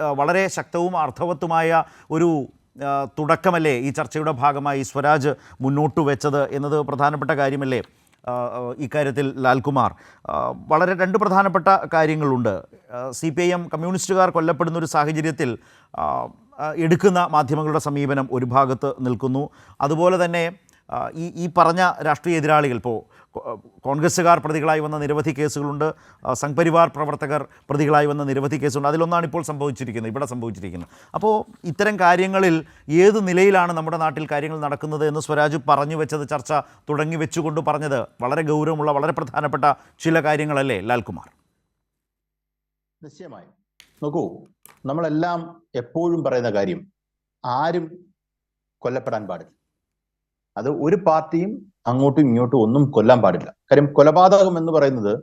വളരെ ശക്തവും അർത്ഥവത്തുമായ ഒരു തുടക്കമല്ലേ ഈ ചർച്ചയുടെ ഭാഗമായി സ്വരാജ് മുന്നോട്ട് വെച്ചത് എന്നത് പ്രധാനപ്പെട്ട കാര്യമല്ലേ? ഇക്കാര്യത്തിൽ ലാൽകുമാർ. വളരെ രണ്ട് പ്രധാനപ്പെട്ട കാര്യങ്ങളുണ്ട്. സി പി ഐ എം കമ്മ്യൂണിസ്റ്റുകാർ കൊല്ലപ്പെടുന്ന ഒരു സാഹചര്യത്തിൽ എടുക്കുന്ന മാധ്യമങ്ങളുടെ സമീപനം ഒരു ഭാഗത്ത് നിൽക്കുന്നു. അതുപോലെ തന്നെ ഈ ഈ പറഞ്ഞ രാഷ്ട്രീയ എതിരാളികൾ ഇപ്പോൾ കോൺഗ്രസ്സുകാർ പ്രതികളായി വന്ന നിരവധി കേസുകളുണ്ട്. സംഘപരിവാർ സംഘ് പരിവാർ പ്രവർത്തകർ പ്രതികളായി വന്ന നിരവധി കേസുണ്ട്. അതിലൊന്നാണ് ഇപ്പോൾ സംഭവിച്ചിരിക്കുന്നത് ഇവിടെ സംഭവിച്ചിരിക്കുന്നത്. അപ്പോൾ ഇത്തരം കാര്യങ്ങളിൽ ഏത് നിലയിലാണ് നമ്മുടെ നാട്ടിൽ കാര്യങ്ങൾ നടക്കുന്നത് എന്ന് സ്വരാജ് പറഞ്ഞു വെച്ചത് ചർച്ച തുടങ്ങി വെച്ചുകൊണ്ട് പറഞ്ഞത് വളരെ ഗൗരവമുള്ള വളരെ പ്രധാനപ്പെട്ട ചില കാര്യങ്ങളല്ലേ ലാൽകുമാർ? നിശ്ചയമായും. നോക്കൂ നമ്മളെല്ലാം എപ്പോഴും പറയുന്ന കാര്യം ആരും കൊല്ലപ്പെടാൻ പാടില്ല. അത് ഒരു പാർട്ടിയും അങ്ങോട്ടും ഇങ്ങോട്ടും ഒന്നും കൊല്ലാൻ പാടില്ല. കാര്യം കൊലപാതകം എന്ന് പറയുന്നത്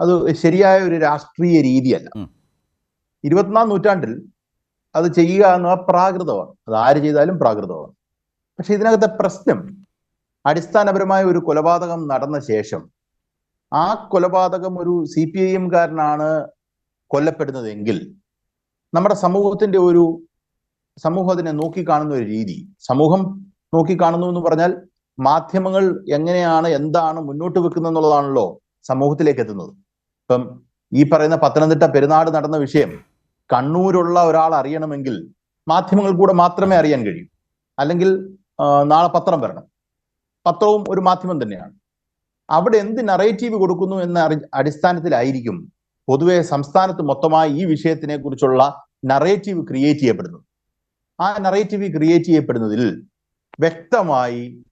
അത് ശരിയായ ഒരു രാഷ്ട്രീയ രീതിയല്ല. ഇരുപത്തിനാം നൂറ്റാണ്ടിൽ അത് ചെയ്യുക എന്ന പ്രാകൃതമാണ് അത് ആര് ചെയ്താലും പ്രാകൃതമാണ്. പക്ഷെ ഇതിനകത്തെ പ്രശ്നം അടിസ്ഥാനപരമായ ഒരു കൊലപാതകം നടന്ന ശേഷം ആ കൊലപാതകം ഒരു സി പി ഐ എംകാരനാണ് കൊല്ലപ്പെടുന്നതെങ്കിൽ നമ്മുടെ സമൂഹത്തിന്റെ ഒരു സമൂഹത്തിനെ നോക്കിക്കാണുന്ന ഒരു രീതി സമൂഹം നോക്കിക്കാണുന്നു എന്ന് പറഞ്ഞാൽ മാധ്യമങ്ങൾ എങ്ങനെയാണ് എന്താണ് മുന്നോട്ട് വെക്കുന്നത് എന്നുള്ളതാണല്ലോ സമൂഹത്തിലേക്ക് എത്തുന്നത്. ഇപ്പം ഈ പറയുന്ന പത്തനംതിട്ട പെരുന്നാട് നടന്ന വിഷയം കണ്ണൂരുള്ള ഒരാൾ അറിയണമെങ്കിൽ മാധ്യമങ്ങൾ കൂടെ മാത്രമേ അറിയാൻ കഴിയൂ. അല്ലെങ്കിൽ നാളെ പത്രം വരണം. പത്രവും ഒരു മാധ്യമം തന്നെയാണ്. അവിടെ എന്ത് നറേറ്റീവ് കൊടുക്കുന്നു എന്ന അടിസ്ഥാനത്തിലായിരിക്കും പൊതുവെ സംസ്ഥാനത്ത് മൊത്തമായി ഈ വിഷയത്തിനെ കുറിച്ചുള്ള നറേറ്റീവ് ക്രിയേറ്റ് ചെയ്യപ്പെടുന്നത്. ആ നറേറ്റീവ് ക്രിയേറ്റ് ചെയ്യപ്പെടുന്നതിൽ വ്യക്തമായി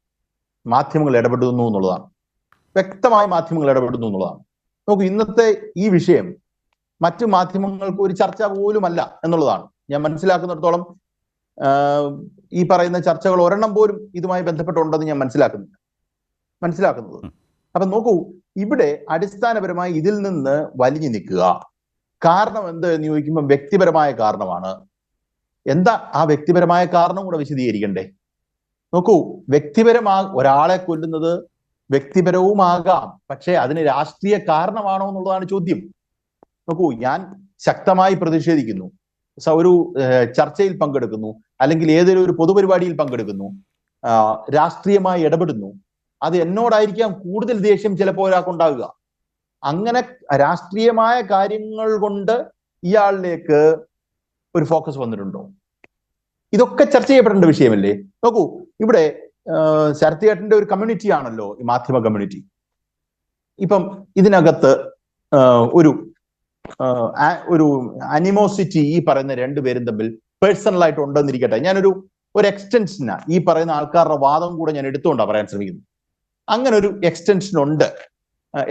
മാധ്യമങ്ങൾ ഇടപെടുന്നു എന്നുള്ളതാണ്. വ്യക്തമായി മാധ്യമങ്ങൾ ഇടപെടുന്നു എന്നുള്ളതാണ്. നോക്കൂ ഇന്നത്തെ ഈ വിഷയം മറ്റു മാധ്യമങ്ങൾക്ക് ഒരു ചർച്ച പോലുമല്ല എന്നുള്ളതാണ്. ഞാൻ മനസ്സിലാക്കുന്നിടത്തോളം ഈ പറയുന്ന ചർച്ചകൾ ഒരെണ്ണം പോലും ഇതുമായി ബന്ധപ്പെട്ടുണ്ടെന്ന് ഞാൻ മനസ്സിലാക്കുന്നില്ല. മനസ്സിലാക്കുന്നത്. അപ്പൊ നോക്കൂ ഇവിടെ അടിസ്ഥാനപരമായി ഇതിൽ നിന്ന് വലിഞ്ഞു നിൽക്കുക. കാരണം എന്ത് എന്ന് ചോദിക്കുമ്പോൾ വ്യക്തിപരമായ കാരണമാണ്. എന്താ ആ വ്യക്തിപരമായ കാരണം കൂടെ വിശദീകരിക്കണ്ടേ? നോക്കൂ വ്യക്തിപരമാ ഒരാളെ കൊല്ലുന്നത് വ്യക്തിപരവുമാകാം പക്ഷേ അതിന് രാഷ്ട്രീയ കാരണമാണോ എന്നുള്ളതാണ് ചോദ്യം. നോക്കൂ ഞാൻ ശക്തമായി പ്രതിഷേധിക്കുന്നു. ഒരു ചർച്ചയിൽ പങ്കെടുക്കുന്നു അല്ലെങ്കിൽ ഏതൊരു ഒരു പൊതുപരിപാടിയിൽ പങ്കെടുക്കുന്നു രാഷ്ട്രീയമായി ഇടപെടുന്നു. അത് എന്നോടായിരിക്കാം കൂടുതൽ ദേഷ്യം ചിലപ്പോൾ ഒരാൾക്കുണ്ടാകുക അങ്ങനെ രാഷ്ട്രീയമായ കാര്യങ്ങൾ കൊണ്ട് ഇയാളിലേക്ക് ഒരു ഫോക്കസ് വന്നിട്ടുണ്ടോ? ഇതൊക്കെ ചർച്ച ചെയ്യപ്പെടേണ്ട വിഷയമല്ലേ? നോക്കൂ ഇവിടെ ശരത് ചേട്ടന്റെ ഒരു കമ്മ്യൂണിറ്റി ആണല്ലോ ഈ മാധ്യമ കമ്മ്യൂണിറ്റി ഇപ്പം ഇതിനകത്ത് ഒരു ഒരു അനിമോസിറ്റി ഈ പറയുന്ന രണ്ടുപേരും തമ്മിൽ പേഴ്സണലായിട്ട് ഉണ്ടെന്നിരിക്കട്ടെ. ഞാനൊരു ഒരു എക്സ്റ്റൻഷനാ ഈ പറയുന്ന ആൾക്കാരുടെ വാദം കൂടെ ഞാൻ എടുത്തുകൊണ്ടാണ് പറയാൻ ശ്രമിക്കുന്നത്. അങ്ങനെ ഒരു എക്സ്റ്റൻഷൻ ഉണ്ട്.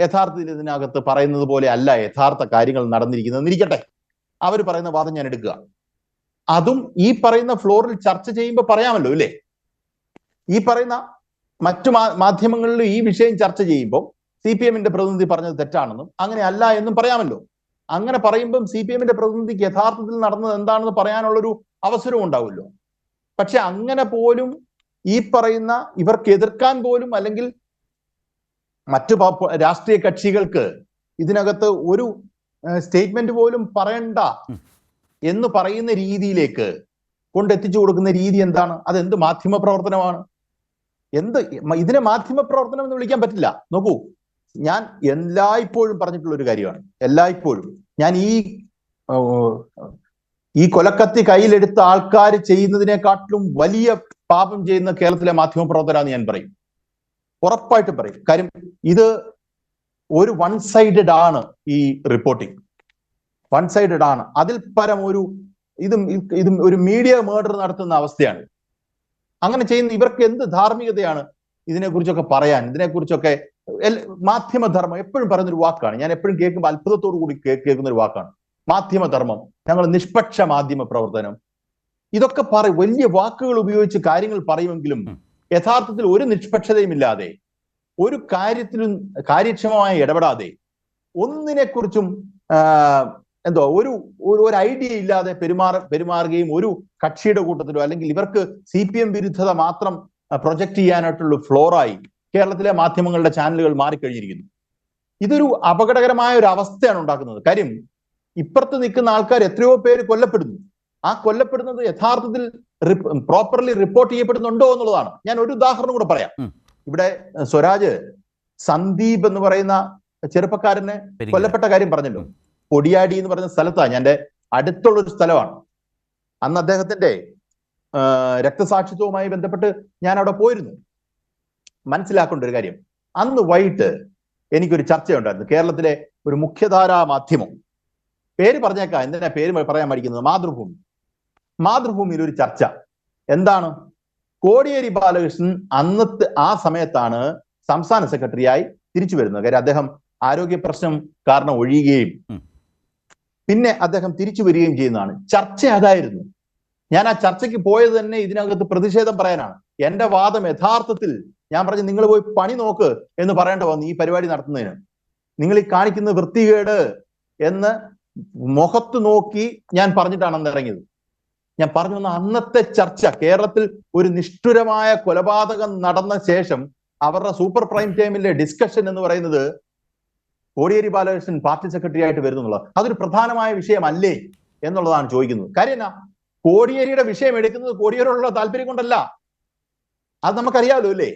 യഥാർത്ഥത്തിൽ ഇതിനകത്ത് പറയുന്നത് പോലെ അല്ല യഥാർത്ഥ കാര്യങ്ങൾ നടന്നിരിക്കുന്നത് ഇരിക്കട്ടെ അവർ പറയുന്ന വാദം ഞാൻ എടുക്കുക. അതും ഈ പറയുന്ന ഫ്ലോറിൽ ചർച്ച ചെയ്യുമ്പോൾ പറയാമല്ലോ ഇല്ലേ ഈ പറയുന്ന മറ്റു മാധ്യമങ്ങളിൽ ഈ വിഷയം ചർച്ച ചെയ്യുമ്പോൾ സി പി എമ്മിന്റെ പ്രതിനിധി പറഞ്ഞത് തെറ്റാണെന്നും അങ്ങനെ അല്ല എന്നും പറയാമല്ലോ. അങ്ങനെ പറയുമ്പം സി പി എമ്മിന്റെ പ്രതിനിധിക്ക് യഥാർത്ഥത്തിൽ നടന്നത് എന്താണെന്ന് പറയാനുള്ളൊരു അവസരവും ഉണ്ടാവുമല്ലോ. പക്ഷെ അങ്ങനെ പോലും ഈ പറയുന്ന ഇവർക്ക് എതിർക്കാൻ പോലും അല്ലെങ്കിൽ മറ്റു രാഷ്ട്രീയ കക്ഷികൾക്ക് ഇതിനകത്ത് ഒരു സ്റ്റേറ്റ്മെന്റ് പോലും പറയണ്ട എന്ന് പറയുന്ന രീതിയിലേക്ക് കൊണ്ടെത്തിച്ചു കൊടുക്കുന്ന രീതി എന്താണ്? അതെന്ത് മാധ്യമ പ്രവർത്തനമാണ്? എന്ത് ഇതിനെ മാധ്യമ പ്രവർത്തനം എന്ന് വിളിക്കാൻ പറ്റില്ല. നോക്കൂ ഞാൻ എല്ലായ്പ്പോഴും പറഞ്ഞിട്ടുള്ള ഒരു കാര്യമാണ്. എല്ലായ്പ്പോഴും. ഞാൻ ഈ ഈ കൊലക്കത്തി കയ്യിലെടുത്ത ആൾക്കാർ ചെയ്യുന്നതിനെക്കാട്ടിലും വലിയ പാപം ചെയ്യുന്ന കേരളത്തിലെ മാധ്യമ പ്രവർത്തനാന്ന് ഞാൻ പറയും. ഉറപ്പായിട്ട് പറയും. കാര്യം ഇത് ഒരു വൺ സൈഡഡ് ആണ് ഈ റിപ്പോർട്ടിംഗ് വൺ സൈഡഡ് ആണ്. അതിൽ പരം ഒരു ഇതും ഇതും ഒരു മീഡിയ മേർഡർ നടത്തുന്ന അവസ്ഥയാണ്. അങ്ങനെ ചെയ്യുന്ന ഇവർക്ക് എന്ത് ധാർമ്മികതയാണ് ഇതിനെക്കുറിച്ചൊക്കെ പറയാൻ? ഇതിനെക്കുറിച്ചൊക്കെ മാധ്യമധർമ്മം എപ്പോഴും പറയുന്നൊരു വാക്കാണ്. ഞാൻ എപ്പോഴും കേൾക്കുമ്പോൾ അത്ഭുതത്തോടു കൂടി കേൾക്കുന്ന ഒരു വാക്കാണ്. മാധ്യമധർമ്മം. ഞങ്ങൾ നിഷ്പക്ഷ മാധ്യമ പ്രവർത്തനം. ഇതൊക്കെ പറ വലിയ വാക്കുകൾ ഉപയോഗിച്ച് കാര്യങ്ങൾ പറയുമെങ്കിലും യഥാർത്ഥത്തിൽ ഒരു നിഷ്പക്ഷതയും ഇല്ലാതെ ഒരു കാര്യത്തിലും കാര്യക്ഷമമായി ഇടപെടാതെ ഒന്നിനെക്കുറിച്ചും എന്തോ ഒരു ഒരു ഐഡിയ ഇല്ലാതെ പെരുമാറ പെരുമാറുകയും ഒരു കക്ഷിയുടെ കൂട്ടത്തിലോ അല്ലെങ്കിൽ ഇവർക്ക് സി പി എം വിരുദ്ധത മാത്രം പ്രൊജക്ട് ചെയ്യാനായിട്ടുള്ള ഫ്ലോറായി കേരളത്തിലെ മാധ്യമങ്ങളുടെ ചാനലുകൾ മാറിക്കഴിഞ്ഞിരിക്കുന്നു. ഇതൊരു അപകടകരമായ ഒരു അവസ്ഥയാണ് ഉണ്ടാക്കുന്നത്. കാര്യം ഇപ്പുറത്ത് നിൽക്കുന്ന ആൾക്കാർ എത്രയോ പേര് കൊല്ലപ്പെടുന്നു. ആ കൊല്ലപ്പെടുന്നത് യഥാർത്ഥത്തിൽ പ്രോപ്പർലി റിപ്പോർട്ട് ചെയ്യപ്പെടുന്നുണ്ടോ എന്നുള്ളതാണ്. ഞാൻ ഒരു ഉദാഹരണം കൂടെ പറയാം. ഇവിടെ സ്വരാജ് സന്ദീപ് എന്ന് പറയുന്ന ചെറുപ്പക്കാരനെ കൊല്ലപ്പെട്ട കാര്യം പറഞ്ഞല്ലോ. കൊടിയാടി എന്ന് പറയുന്ന സ്ഥലത്താണ് ഞാൻ അടുത്തുള്ള ഒരു സ്ഥലമാണ്. അന്ന് അദ്ദേഹത്തിന്റെ രക്തസാക്ഷിത്വവുമായി ബന്ധപ്പെട്ട് ഞാൻ അവിടെ പോയിരുന്നു. മനസ്സിലാക്കേണ്ട ഒരു കാര്യം. അന്ന് വൈകിട്ട് എനിക്കൊരു ചർച്ചയുണ്ടായിരുന്നു. കേരളത്തിലെ ഒരു മുഖ്യധാരാ മാധ്യമം. പേര് പറഞ്ഞേക്കാം. എന്തിനാ പേര് പറയാൻ പഠിക്കുന്നത് മാതൃഭൂമി. മാതൃഭൂമിയിൽ ഒരു ചർച്ച. എന്താണ്? കോടിയേരി ബാലകൃഷ്ണൻ അന്നത്തെ ആ സമയത്താണ് സംസ്ഥാന സെക്രട്ടറിയായി തിരിച്ചു വരുന്നത്. കാര്യം അദ്ദേഹം ആരോഗ്യ പ്രശ്നം കാരണം ഒഴിയുകയും. പിന്നെ അദ്ദേഹം തിരിച്ചു വരികയും ചെയ്യുന്നതാണ്. ചർച്ച അതായിരുന്നു. ഞാൻ ആ ചർച്ചയ്ക്ക് പോയത് തന്നെ ഇതിനകത്ത് പ്രതിഷേധം പറയാനാണ്. എന്റെ വാദം യഥാർത്ഥത്തിൽ ഞാൻ പറഞ്ഞു നിങ്ങൾ പോയി പണി നോക്ക് എന്ന് പറയേണ്ട വന്നു ഈ പരിപാടി നടത്തുന്നതിന്. നിങ്ങൾ ഈ കാണിക്കുന്ന വൃത്തികേട് എന്ന് മുഖത്ത് നോക്കി ഞാൻ പറഞ്ഞിട്ടാണ് അന്ന് ഇറങ്ങിയത്. ഞാൻ പറഞ്ഞു വന്ന അന്നത്തെ ചർച്ച കേരളത്തിൽ ഒരു നിഷ്ഠുരമായ കൊലപാതകം നടന്ന ശേഷം അവരുടെ സൂപ്പർ പ്രൈം ടൈമിലെ ഡിസ്കഷൻ എന്ന് പറയുന്നത് കോടിയേരി ബാലകൃഷ്ണൻ പാർട്ടി സെക്രട്ടറി ആയിട്ട് വരുന്നുള്ളത് അതൊരു പ്രധാനമായ വിഷയമല്ലേ എന്നുള്ളതാണ് ചോദിക്കുന്നത്. കാര്യം എന്നാ? കോടിയേരിയുടെ വിഷയം എടുക്കുന്നത് കോടിയേരിയോടുള്ള താല്പര്യം കൊണ്ടല്ല. അത് നമുക്കറിയാമല്ലോ അല്ലേ?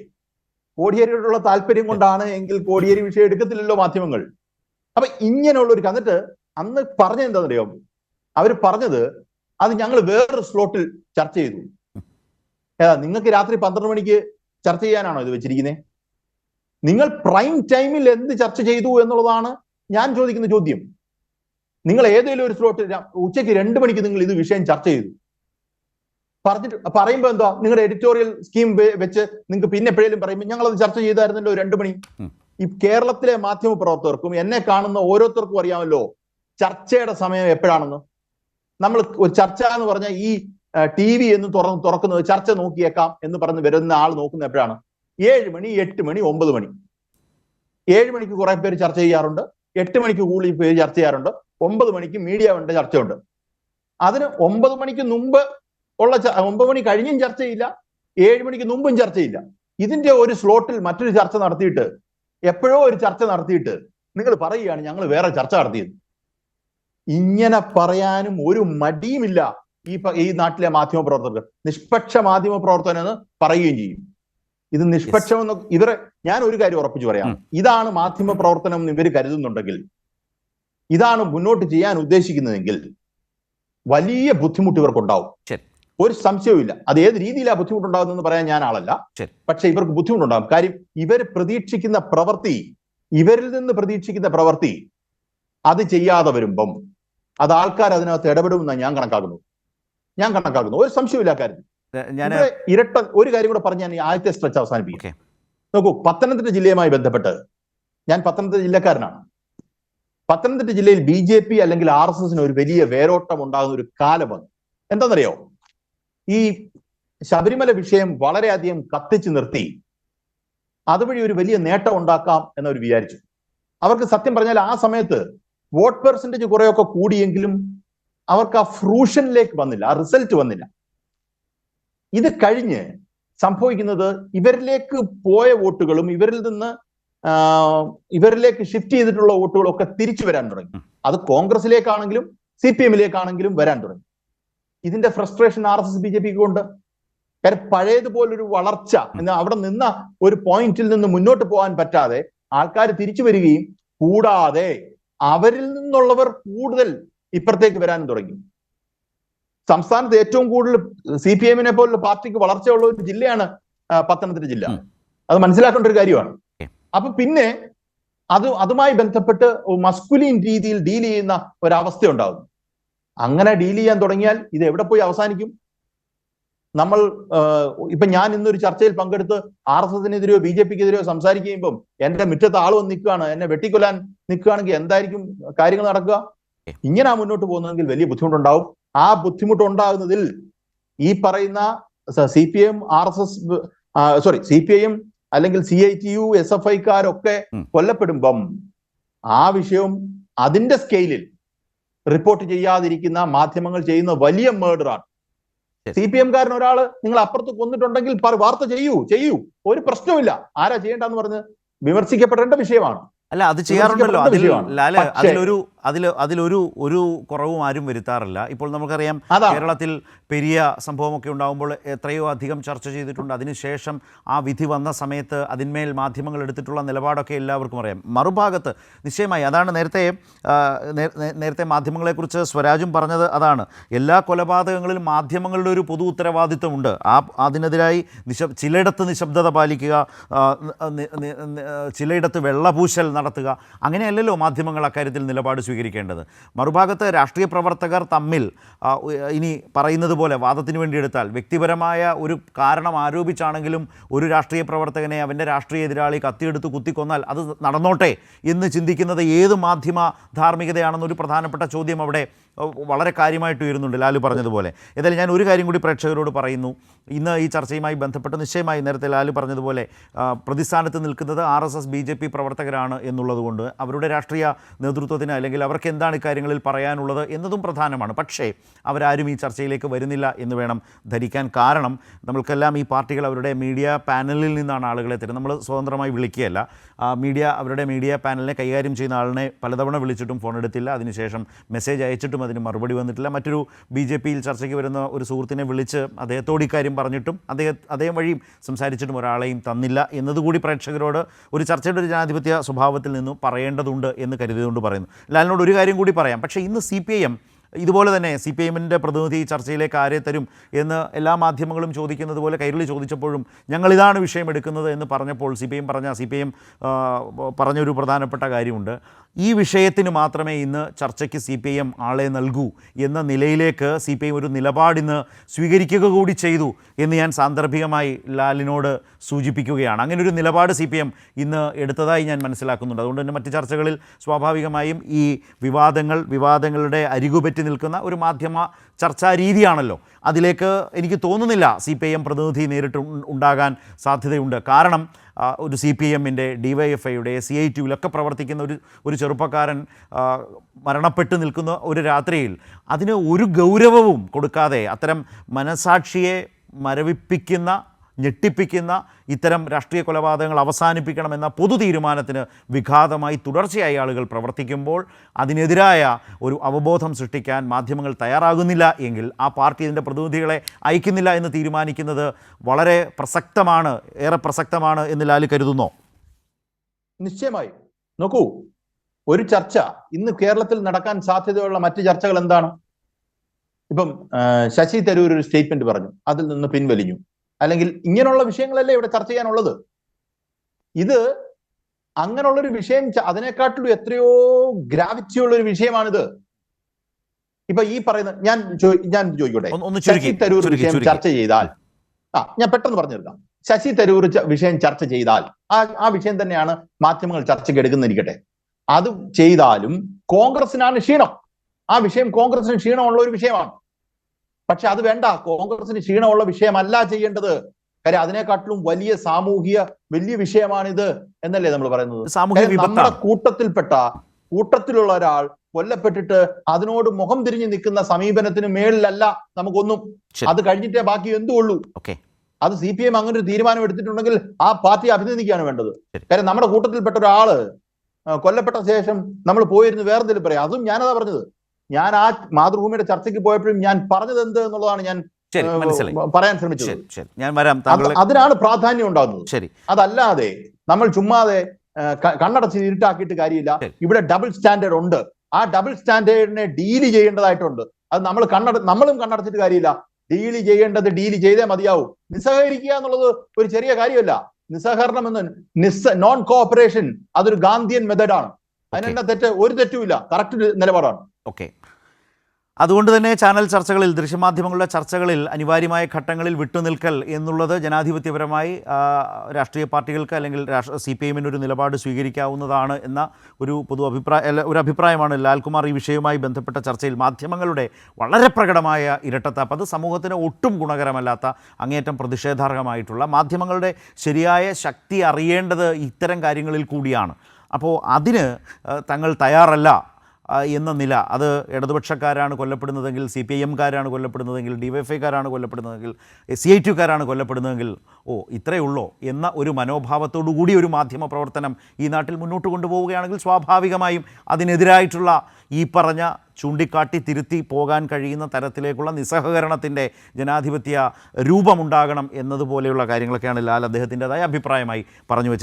കോടിയേരിയോടുള്ള താല്പര്യം കൊണ്ടാണ് എങ്കിൽ കോടിയേരി വിഷയം എടുക്കത്തില്ലല്ലോ മാധ്യമങ്ങൾ. അപ്പൊ ഇങ്ങനെയുള്ള ഒരു കന്നിട്ട് അന്ന് പറഞ്ഞത് എന്താണെന്നറിയോ? അവർ പറഞ്ഞത് അത് ഞങ്ങൾ വേറൊരു സ്ലോട്ടിൽ ചർച്ച ചെയ്തു. ഏതാ നിങ്ങൾക്ക് രാത്രി പന്ത്രണ്ട് മണിക്ക് ചർച്ച ചെയ്യാനാണോ ഇത് വെച്ചിരിക്കുന്നത് നിങ്ങൾ പ്രൈം ടൈമിൽ എന്ത് ചർച്ച ചെയ്തു എന്നുള്ളതാണ് ഞാൻ ചോദിക്കുന്ന ചോദ്യം. നിങ്ങൾ ഏതെങ്കിലും ഒരു സ്ലോട്ട് ഉച്ചയ്ക്ക് രണ്ട് മണിക്ക് നിങ്ങൾ ഇത് വിഷയം ചർച്ച ചെയ്തു. പറഞ്ഞിട്ട് പറയുമ്പോ എന്താ നിങ്ങളുടെ എഡിറ്റോറിയൽ സ്കീം വെച്ച് നിങ്ങൾക്ക് പിന്നെ എപ്പോഴേലും പറയുമ്പോൾ ഞങ്ങൾ അത് ചർച്ച ചെയ്തായിരുന്നല്ലോ രണ്ട് മണി. ഈ കേരളത്തിലെ മാധ്യമ പ്രവർത്തകർക്കും എന്നെ കാണുന്ന ഓരോരുത്തർക്കും അറിയാമല്ലോ ചർച്ചയുടെ സമയം എപ്പോഴാണെന്ന്. നമ്മൾ ഒരു ചർച്ച എന്ന് പറഞ്ഞാൽ ഈ ടി വി എന്ന് തുറന്ന് തുറക്കുന്നത് ചർച്ച നോക്കിയേക്കാം എന്ന് പറഞ്ഞ് വരുന്ന ആൾ നോക്കുന്ന എപ്പോഴാണ്? ഏഴ് മണി എട്ട് മണി ഒമ്പത് മണി. ഏഴ് മണിക്ക് കുറെ പേര് ചർച്ച ചെയ്യാറുണ്ട്. എട്ട് മണിക്ക് കൂടുതൽ പേര് ചർച്ച ചെയ്യാറുണ്ട്. ഒമ്പത് മണിക്ക് മീഡിയ വേണ്ട ചർച്ചയുണ്ട്. അതിന് ഒമ്പത് മണിക്ക് മുമ്പ് ഉള്ള ഒമ്പത് മണി കഴിഞ്ഞും ചർച്ചയില്ല. ഏഴ് മണിക്ക് മുമ്പും ചർച്ചയില്ല. ഇതിന്റെ ഒരു സ്ലോട്ടിൽ മറ്റൊരു ചർച്ച നടത്തിയിട്ട് എപ്പോഴോ ഒരു ചർച്ച നടത്തിയിട്ട് നിങ്ങൾ പറയുകയാണ് ഞങ്ങൾ വേറെ ചർച്ച നടത്തിയത്. ഇങ്ങനെ പറയാനും ഒരു മടിയുമില്ല ഈ ഈ നാട്ടിലെ മാധ്യമ പ്രവർത്തകർക്ക്. നിഷ്പക്ഷ മാധ്യമ പ്രവർത്തനം എന്ന് പറയുകയും ചെയ്യും. ഇത് നിഷ്പക്ഷമെന്ന് ഇവർ ഞാൻ ഒരു കാര്യം ഉറപ്പിച്ചു പറയാം. ഇതാണ് മാധ്യമ പ്രവർത്തനം എന്ന് ഇവർ കരുതുന്നുണ്ടെങ്കിൽ ഇതാണ് മുന്നോട്ട് ചെയ്യാൻ ഉദ്ദേശിക്കുന്നതെങ്കിൽ വലിയ ബുദ്ധിമുട്ട് ഇവർക്കുണ്ടാവും. ഒരു സംശയവുമില്ല. അത് ഏത് രീതിയിലാണ് ബുദ്ധിമുട്ടുണ്ടാകുന്നതെന്ന് പറയാൻ ഞാൻ ആളല്ല. പക്ഷെ ഇവർക്ക് ബുദ്ധിമുട്ടുണ്ടാകും. കാര്യം ഇവർ പ്രതീക്ഷിക്കുന്ന പ്രവൃത്തി ഇവരിൽ നിന്ന് പ്രതീക്ഷിക്കുന്ന പ്രവൃത്തി അത് ചെയ്യാതെ വരുമ്പം അത് ആൾക്കാർ അതിനകത്ത് ഇടപെടുമെന്നാണ് ഞാൻ കണക്കാക്കുന്നു ഞാൻ കണക്കാക്കുന്നു. ഒരു സംശയമില്ല കാര്യത്തിൽ. ഞാൻ ഇരട്ട ഒരു കാര്യം കൂടെ പറഞ്ഞ് ഞാൻ ആദ്യത്തെ സ്ട്രെച്ച് അവസാനിപ്പിക്കും. നോക്കൂ പത്തനംതിട്ട ജില്ലയുമായി ബന്ധപ്പെട്ട് ഞാൻ പത്തനംതിട്ട ജില്ലക്കാരനാണ്. പത്തനംതിട്ട ജില്ലയിൽ ബി ജെ പി അല്ലെങ്കിൽ ആർ എസ് എസിന് ഒരു വലിയ വേരോട്ടം ഉണ്ടാകുന്ന ഒരു കാലം വന്നു. എന്താണെന്നറിയോ? ഈ ശബരിമല വിഷയം വളരെയധികം കത്തിച്ചു നിർത്തി അതുവഴി ഒരു വലിയ നേട്ടം ഉണ്ടാക്കാം എന്നവർ വിചാരിച്ചു. അവർക്ക് സത്യം പറഞ്ഞാൽ ആ സമയത്ത് വോട്ട് പെർസെന്റേജ് കുറെയൊക്കെ കൂടിയെങ്കിലും അവർക്ക് ആ ഫ്രൂഷനിലേക്ക് വന്നില്ല ആ റിസൾട്ട് വന്നില്ല. ഇത് കഴിഞ്ഞ് സംഭവിക്കുന്നത് ഇവരിലേക്ക് പോയ വോട്ടുകളും ഇവരിൽ നിന്ന് ഇവരിലേക്ക് ഷിഫ്റ്റ് ചെയ്തിട്ടുള്ള വോട്ടുകളൊക്കെ തിരിച്ചു വരാൻ തുടങ്ങി. അത് കോൺഗ്രസിലേക്കാണെങ്കിലും സി പി എമ്മിലേക്കാണെങ്കിലും വരാൻ തുടങ്ങി. ഇതിന്റെ frustration R S S B J പിക്ക് കൊണ്ട് കാര്യം പഴയതുപോലൊരു വളർച്ച എന്ന് അവിടെ നിന്ന ഒരു പോയിന്റിൽ നിന്ന് മുന്നോട്ട് പോകാൻ പറ്റാതെ ആൾക്കാർ തിരിച്ചു വരികയും കൂടാതെ അവരിൽ നിന്നുള്ളവർ കൂടുതൽ ഇപ്പുറത്തേക്ക് വരാനും തുടങ്ങി. സംസ്ഥാനത്ത് ഏറ്റവും കൂടുതൽ സി പി എമ്മിനെ പോലുള്ള പാർട്ടിക്ക് വളർച്ചയുള്ള ഒരു ജില്ലയാണ് പത്തനംതിട്ട ജില്ല. അത് മനസ്സിലാക്കേണ്ട ഒരു കാര്യമാണ്. അപ്പൊ പിന്നെ അത് അതുമായി ബന്ധപ്പെട്ട് മസ്കുലിൻ രീതിയിൽ ഡീൽ ചെയ്യുന്ന ഒരവസ്ഥ ഉണ്ടാകും. അങ്ങനെ ഡീൽ ചെയ്യാൻ തുടങ്ങിയാൽ ഇത് എവിടെ പോയി അവസാനിക്കും? നമ്മൾ ഇപ്പൊ ഞാൻ ഇന്നൊരു ചർച്ചയിൽ പങ്കെടുത്ത് ആർ എസ് എസിനെതിരെയോ ബി ജെ പിക്കെതിരെയോ സംസാരിക്കുമ്പം എന്റെ മുറ്റത്ത് ആൾ വന്ന് നിൽക്കുകയാണ്. എന്നെ വെട്ടിക്കൊല്ലാൻ നിൽക്കുകയാണെങ്കിൽ എന്തായിരിക്കും കാര്യങ്ങൾ നടക്കുക? ഇങ്ങനെ മുന്നോട്ട് പോകുന്നതെങ്കിൽ വലിയ ബുദ്ധിമുട്ടുണ്ടാവും. ആ ബുദ്ധിമുട്ട് ഉണ്ടാകുന്നതിൽ ഈ പറയുന്ന C P M R S S sorry C P I M അല്ലെങ്കിൽ C I T U S F ഐക്കാരൊക്കെ കൊല്ലപ്പെടുമ്പം ആ വിഷയം അതിന്റെ സ്കെയിലിൽ റിപ്പോർട്ട് ചെയ്യാതിരിക്കുന്ന മാധ്യമങ്ങൾ ചെയ്യുന്ന വലിയ മേർഡറാണ് Yes. സി പി എംകാരൻ ഒരാൾ നിങ്ങൾ അപ്പുറത്ത് കൊന്നിട്ടുണ്ടെങ്കിൽ വാർത്ത ചെയ്യൂ ചെയ്യൂ. ഒരു പ്രശ്നവുമില്ല. ആരാ ചെയ്യേണ്ടെന്ന് പറഞ്ഞ് വിമർശിക്കപ്പെടേണ്ട വിഷയമാണ്. അല്ല അത് ചെയ്യാറുണ്ടല്ലോ. അതിലൊരു അതിൽ അതിലൊരു ഒരു കുറവും ആരും വരുത്താറില്ല. ഇപ്പോൾ നമുക്കറിയാം കേരളത്തിൽ പെരിയ സംഭവമൊക്കെ ഉണ്ടാകുമ്പോൾ എത്രയോ അധികം ചർച്ച ചെയ്തിട്ടുണ്ട്. അതിനുശേഷം ആ വിധി വന്ന സമയത്ത് അതിന്മേൽ മാധ്യമങ്ങൾ എടുത്തിട്ടുള്ള നിലപാടൊക്കെ എല്ലാവർക്കും അറിയാം. മറുഭാഗത്ത് നിശ്ചയമായി അതാണ് നേരത്തെ നേരത്തെ മാധ്യമങ്ങളെക്കുറിച്ച് സ്വരാജും പറഞ്ഞത് അതാണ്. എല്ലാ കൊലപാതകങ്ങളിലും മാധ്യമങ്ങളുടെ ഒരു പൊതു ഉത്തരവാദിത്വമുണ്ട്. ആ അതിനെതിരായി നിശ ചിലയിടത്ത് നിശബ്ദത പാലിക്കുക ചിലയിടത്ത് വെള്ളപൂശൽ നടത്തുക അങ്ങനെയല്ലല്ലോ മാധ്യമങ്ങൾ അക്കാര്യത്തിൽ നിലപാട് സ്വീകരിക്കേണ്ടത്. മറുഭാഗത്ത് രാഷ്ട്രീയ പ്രവർത്തകർ തമ്മിൽ ഇനി പറയുന്നത് പോലെ വാദത്തിന് വേണ്ടി എടുത്താൽ വ്യക്തിപരമായ ഒരു കാരണം ആരോപിച്ചാണെങ്കിലും ഒരു രാഷ്ട്രീയ പ്രവർത്തകനെ അവന്റെ രാഷ്ട്രീയ എതിരാളി കത്തിയെടുത്ത് കുത്തിക്കൊന്നാൽ അത് നടന്നോട്ടെ എന്ന് ചിന്തിക്കുന്നത് ഏത് മാധ്യമ ധാർമ്മികതയാണെന്നൊരു പ്രധാനപ്പെട്ട ചോദ്യം അവിടെ വളരെ കാര്യമായിട്ട് ഉയരുന്നുണ്ട്. ലാലു പറഞ്ഞതുപോലെ. ഏതായാലും ഞാൻ ഒരു കാര്യം കൂടി പ്രേക്ഷകരോട് പറയുന്നു. ഇന്ന് ഈ ചർച്ചയുമായി ബന്ധപ്പെട്ട് നിശ്ചയമായി നേരത്തെ ലാലു പറഞ്ഞതുപോലെ പ്രതിസ്ഥാനത്ത് നിൽക്കുന്നത് R S S B J P പ്രവർത്തകരാണ് എന്നുള്ളതുകൊണ്ട് അവരുടെ രാഷ്ട്രീയ നേതൃത്വത്തിന് അല്ലെങ്കിൽ അവർക്ക് എന്താണ് ഇക്കാര്യങ്ങളിൽ പറയാനുള്ളത് എന്നതും പ്രധാനമാണ്. പക്ഷേ അവരാരും ഈ ചർച്ചയിലേക്ക് വരുന്നില്ല എന്ന് വേണം ധരിക്കാൻ. കാരണം നമ്മൾക്കെല്ലാം ഈ പാർട്ടികൾ അവരുടെ മീഡിയ പാനലിൽ നിന്നാണ് ആളുകളെ തരുന്നത്. നമ്മൾ സ്വതന്ത്രമായി വിളിക്കുകയല്ല. മീഡിയ അവരുടെ മീഡിയ പാനലിനെ കൈകാര്യം ചെയ്യുന്ന ആളിനെ പലതവണ വിളിച്ചിട്ടും ഫോൺ എടുത്തില്ല. അതിനുശേഷം മെസ്സേജ് അയച്ചിട്ടും അതിന് മറുപടി വന്നിട്ടില്ല. മറ്റൊരു ബി ജെ പിയിൽ ചർച്ചയ്ക്ക് വരുന്ന ഒരു സുഹൃത്തിനെ വിളിച്ച് അദ്ദേഹത്തോട് ഇക്കാര്യം പറഞ്ഞിട്ടും അദ്ദേഹം അദ്ദേഹം വഴിയും സംസാരിച്ചിട്ടും ഒരാളെയും തന്നില്ല എന്നതുകൂടി പ്രേക്ഷകരോട് ഒരു ചർച്ചയുടെ ഒരു ജനാധിപത്യ സ്വഭാവത്തിൽ നിന്നും പറയേണ്ടതുണ്ട് എന്ന് കരുതിയതുകൊണ്ട് പറയുന്നു. ലാലിനോട് ഒരു കാര്യം കൂടി പറയാം. പക്ഷേ ഇന്ന് സി പി ഐ എം ഇതുപോലെ തന്നെ സി പി എമ്മിന്റെ പ്രതിനിധി ചർച്ചയിലേക്ക് ആരെ തരും എന്ന് എല്ലാ മാധ്യമങ്ങളും ചോദിക്കുന്നത് പോലെ കൈരളി ചോദിച്ചപ്പോഴും ഞങ്ങളിതാണ് വിഷയം എടുക്കുന്നത് എന്ന് പറഞ്ഞപ്പോൾ സി പി എം പറഞ്ഞ സി പി എം പറഞ്ഞൊരു പ്രധാനപ്പെട്ട കാര്യമുണ്ട്. ഈ വിഷയത്തിന് മാത്രമേ ഇന്ന് ചർച്ചയ്ക്ക് സി പി എം ആളെ നൽകൂ എന്ന നിലയിലേക്ക് സി പി എം ഒരു നിലപാടിന്ന് സ്വീകരിക്കുക കൂടി ചെയ്തു എന്ന് ഞാൻ സാന്ദർഭികമായി ലാലിനോട് സൂചിപ്പിക്കുകയാണ്. അങ്ങനെ ഒരു നിലപാട് സി പി എം ഇന്ന് എടുത്തതായി ഞാൻ മനസ്സിലാക്കുന്നുണ്ട്. അതുകൊണ്ട് തന്നെ മറ്റ് ചർച്ചകളിൽ സ്വാഭാവികമായും ഈ വിവാദങ്ങൾ വിവാദങ്ങളുടെ അരികുപറ്റി നിൽക്കുന്ന ഒരു മാധ്യമ ചർച്ചാ രീതിയാണല്ലോ. അതിലേക്ക് എനിക്ക് തോന്നുന്നില്ല സി പി ഐ എം പ്രതിനിധി നേരിട്ട് ഉണ്ടാകാൻ സാധ്യതയുണ്ട്. കാരണം ഒരു സി പി എമ്മിന്റെ ഡി വൈ എഫ് ഐയുടെ സി ഐ ടിയിലൊക്കെ പ്രവർത്തിക്കുന്ന ഒരു ഒരു ചെറുപ്പക്കാരൻ മരണപ്പെട്ട് നിൽക്കുന്ന ഒരു രാത്രിയിൽ അതിന് ഒരു ഗൗരവവും കൊടുക്കാതെ അത്തരം മനസാക്ഷിയെ മരവിപ്പിക്കുന്ന ഞെട്ടിപ്പിക്കുന്ന ഇത്തരം രാഷ്ട്രീയ കൊലപാതകങ്ങൾ അവസാനിപ്പിക്കണമെന്ന പൊതു തീരുമാനത്തിന് വിഘാതമായി തുടർച്ചയായി ആളുകൾ പ്രവർത്തിക്കുമ്പോൾ അതിനെതിരായ ഒരു അവബോധം സൃഷ്ടിക്കാൻ മാധ്യമങ്ങൾ തയ്യാറാകുന്നില്ല എങ്കിൽ ആ പാർട്ടി ഇതിന്റെ പ്രതിനിധികളെ അയക്കുന്നില്ല എന്ന് തീരുമാനിക്കുന്നത് വളരെ പ്രസക്തമാണ് ഏറെ പ്രസക്തമാണ് എന്ന് ലാലി കരുതുന്നോ. നിശ്ചയമായും. നോക്കൂ ഒരു ചർച്ച ഇന്ന് കേരളത്തിൽ നടക്കാൻ സാധ്യതയുള്ള മറ്റ് ചർച്ചകൾ എന്താണ്? ഇപ്പം ശശി തരൂർ ഒരു സ്റ്റേറ്റ്മെന്റ് പറഞ്ഞു. അതിൽ നിന്ന് പിൻവലിഞ്ഞു. അല്ലെങ്കിൽ ഇങ്ങനെയുള്ള വിഷയങ്ങളല്ലേ ഇവിടെ ചർച്ച ചെയ്യാനുള്ളത്? ഇത് അങ്ങനെയുള്ളൊരു വിഷയം അതിനെക്കാട്ടിലും എത്രയോ ഗ്രാവിറ്റി ഉള്ള ഒരു വിഷയമാണിത്. ഇപ്പൊ ഈ പറയുന്ന ഞാൻ ഞാൻ ചോദിക്കട്ടെ. ശശി തരൂർ വിഷയം ചർച്ച ചെയ്താൽ ആ ഞാൻ പെട്ടെന്ന് പറഞ്ഞു തീർക്കാം ശശി തരൂർ വിഷയം ചർച്ച ചെയ്താൽ ആ ആ വിഷയം തന്നെയാണ് മാധ്യമങ്ങൾ ചർച്ചയ്ക്ക് എടുക്കുന്നിരിക്കട്ടെ അത് ചെയ്താലും കോൺഗ്രസിനാണ് ക്ഷീണം. ആ വിഷയം കോൺഗ്രസിന് ക്ഷീണമുള്ള ഒരു വിഷയമാണ്. പക്ഷെ അത് വേണ്ട. കോൺഗ്രസിന് ക്ഷീണമുള്ള വിഷയമല്ല ചെയ്യേണ്ടത്. കാര്യം അതിനെക്കാട്ടിലും വലിയ സാമൂഹിക വലിയ വിഷയമാണിത് എന്നല്ലേ നമ്മൾ പറയുന്നത്? നമ്മുടെ കൂട്ടത്തിൽപ്പെട്ട കൂട്ടത്തിലുള്ള ഒരാൾ കൊല്ലപ്പെട്ടിട്ട് അതിനോട് മുഖം തിരിഞ്ഞു നിൽക്കുന്ന സമീപനത്തിന് മേളിലല്ല നമുക്കൊന്നും. അത് കഴിഞ്ഞിട്ടേ ബാക്കി എന്തുള്ളൂ. ഓക്കെ. അത് സി പി എം അങ്ങനെ ഒരു തീരുമാനം എടുത്തിട്ടുണ്ടെങ്കിൽ ആ പാർട്ടി അഭിനന്ദിക്കുകയാണ് വേണ്ടത്. കാര്യം നമ്മുടെ കൂട്ടത്തിൽപ്പെട്ട ഒരാൾ കൊല്ലപ്പെട്ട ശേഷം നമ്മൾ പോയിരുന്നു വേറെന്തെങ്കിലും പറയാം. അതും ഞാനതാ പറഞ്ഞത്. ഞാൻ ആ മാതൃഭൂമിയുടെ ചർച്ചയ്ക്ക് പോയപ്പോഴും ഞാൻ പറഞ്ഞത് എന്ത് എന്നുള്ളതാണ് ഞാൻ പറയാൻ ശ്രമിച്ചത്. ശരി ശരി. ഞാൻ വരാം. അതിനാണ് പ്രാധാന്യം ഉണ്ടാകുന്നത്. ശരി. അതല്ലാതെ നമ്മൾ ചുമ്മാതെ കണ്ണടച്ച് ഇരുട്ടാക്കിയിട്ട് കാര്യമില്ല. ഇവിടെ ഡബിൾ സ്റ്റാൻഡേർഡ് ഉണ്ട്. ആ ഡബിൾ സ്റ്റാൻഡേർഡിനെ ഡീൽ ചെയ്യേണ്ടതായിട്ടുണ്ട്. അത് നമ്മൾ കണ്ണട നമ്മളും കണ്ണടച്ചിട്ട് കാര്യമില്ല. ഡീൽ ചെയ്യേണ്ടത് ഡീൽ ചെയ്തേ മതിയാവും. നിസ്സഹകരിക്കുക എന്നുള്ളത് ഒരു ചെറിയ കാര്യമല്ല. നിസ്സഹകരണം എന്ന് നിസ് നോൺ കോഓപ്പറേഷൻ അതൊരു ഗാന്ധിയൻ മെത്തഡാണ് അതിനെന്താ തെറ്റ്? ഒരു തെറ്റുമില്ല. കറക്റ്റ് നിലപാടാണ്. ഓക്കെ. അതുകൊണ്ട് തന്നെ ചാനൽ ചർച്ചകളിൽ ദൃശ്യമാധ്യമങ്ങളുടെ ചർച്ചകളിൽ അനിവാര്യമായ ഘട്ടങ്ങളിൽ വിട്ടുനിൽക്കൽ എന്നുള്ളത് ജനാധിപത്യപരമായി രാഷ്ട്രീയ പാർട്ടികൾക്ക് അല്ലെങ്കിൽ സി പി എമ്മിന് ഒരു നിലപാട് സ്വീകരിക്കാവുന്നതാണ് എന്ന ഒരു പൊതു അഭിപ്രായ ഒരു അഭിപ്രായമാണ് ലാൽകുമാർ ഈ വിഷയവുമായി ബന്ധപ്പെട്ട ചർച്ചയിൽ മാധ്യമങ്ങളുടെ വളരെ പ്രകടമായ ഇരട്ടത്താപ്പ്. അത് സമൂഹത്തിന് ഒട്ടും ഗുണകരമല്ലാത്ത അങ്ങേയറ്റം പ്രതിഷേധാർഹമായിട്ടുള്ള മാധ്യമങ്ങളുടെ ശരിയായ ശക്തി അറിയേണ്ടത് ഇത്തരം കാര്യങ്ങളിൽ കൂടിയാണ്. അപ്പോൾ അതിന് തങ്ങൾ തയ്യാറല്ല. എന്ന നില. അത് ഇടതുപക്ഷക്കാരാണ് കൊല്ലപ്പെടുന്നതെങ്കിൽ സി പി ഐ എംകാരാണ് കൊല്ലപ്പെടുന്നതെങ്കിൽ ഡി വൈ എഫ് ഐക്കാരാണ് കൊല്ലപ്പെടുന്നതെങ്കിൽ സി ഐ ടിക്കാരാണ് കൊല്ലപ്പെടുന്നതെങ്കിൽ ഓ ഇത്രയേ ഉള്ളോ എന്ന ഒരു മനോഭാവത്തോടു കൂടി ഒരു മാധ്യമ പ്രവർത്തനം ഈ നാട്ടിൽ മുന്നോട്ട് കൊണ്ടുപോവുകയാണെങ്കിൽ സ്വാഭാവികമായും അതിനെതിരായിട്ടുള്ള ഈ പറഞ്ഞ ചൂണ്ടിക്കാട്ടി തിരുത്തി പോകാൻ കഴിയുന്ന തരത്തിലേക്കുള്ള നിസ്സഹകരണത്തിന്റെ ജനാധിപത്യ രൂപമുണ്ടാകണം എന്നതുപോലെയുള്ള കാര്യങ്ങളൊക്കെയാണ് ലാൽ അദ്ദേഹത്തിന്റെതായ അഭിപ്രായമായി പറഞ്ഞു വെച്ചത്.